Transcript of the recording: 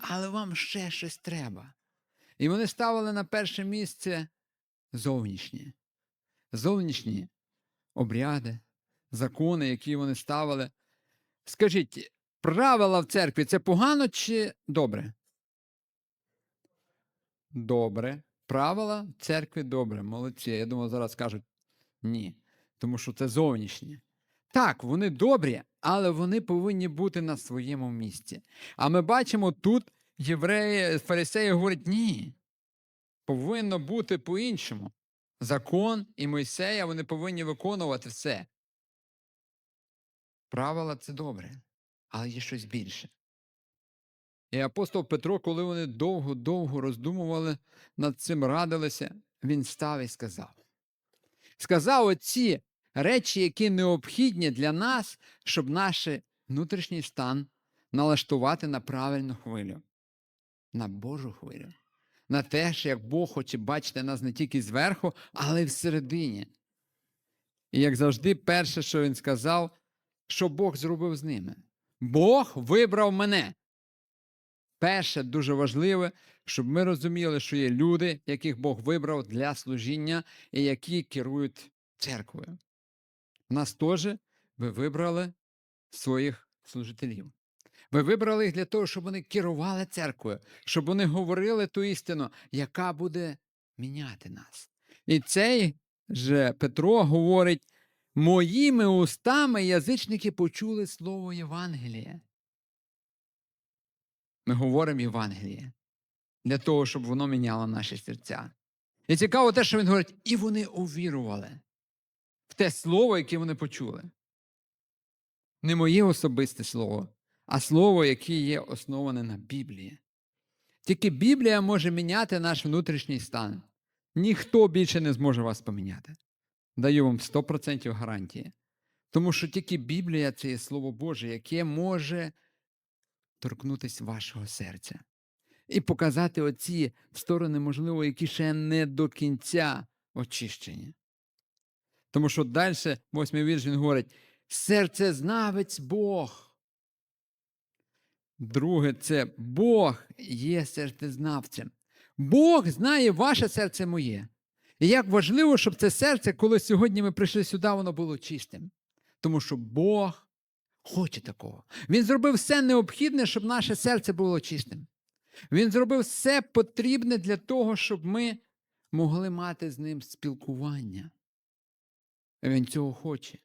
але вам ще щось треба. І вони ставили на перше місце зовнішнє. Зовнішні обряди, закони, які вони ставили. Скажіть, правила в церкві це погано чи добре? Добре. Правила в церкві добре, молодці. Я думаю, зараз скажуть ні, тому що це зовнішнє. Так, вони добрі, але вони повинні бути на своєму місці. А ми бачимо тут євреї, фарисеї говорять: ні, повинно бути по-іншому. Закон і Мойсея вони повинні виконувати все. Правила це добре, але є щось більше. І апостол Петро, коли вони довго-довго роздумували над цим радилися, він став і сказав. Сказав оці речі, які необхідні для нас, щоб наш внутрішній стан налаштувати на правильну хвилю, на Божу хвилю, на те, що як Бог хоче бачити нас не тільки зверху, але й всередині. І як завжди, перше, що він сказав, що Бог зробив з ними. Бог вибрав мене. Перше, дуже важливе, щоб ми розуміли, що є люди, яких Бог вибрав для служіння і які керують церквою. Нас теж ви вибрали своїх служителів. Ви вибрали їх для того, щоб вони керували церквою, щоб вони говорили ту істину, яка буде міняти нас. І цей же Петро говорить: моїми устами язичники почули слово Євангелія. Ми говоримо Євангеліє для того, щоб воно міняло наші серця. І цікаво те, що він говорить, і вони увірували в те слово, яке вони почули. Не моє особисте слово, а слово, яке є основане на Біблії. Тільки Біблія може міняти наш внутрішній стан. Ніхто більше не зможе вас поміняти. Даю вам 100% гарантії. Тому що тільки Біблія це є Слово Боже, яке може торкнутися вашого серця і показати оці сторони, можливо, які ще не до кінця очищені. Тому що далі, восьмий вірш, він говорить: серцезнавець Бог. Друге, це Бог є серцезнавцем. Бог знає ваше серце моє. І як важливо, щоб це серце, коли сьогодні ми прийшли сюди, воно було чистим. Тому що Бог хоче такого. Він зробив все необхідне, щоб наше серце було чистим. Він зробив все потрібне для того, щоб ми могли мати з ним спілкування. Він цього хоче.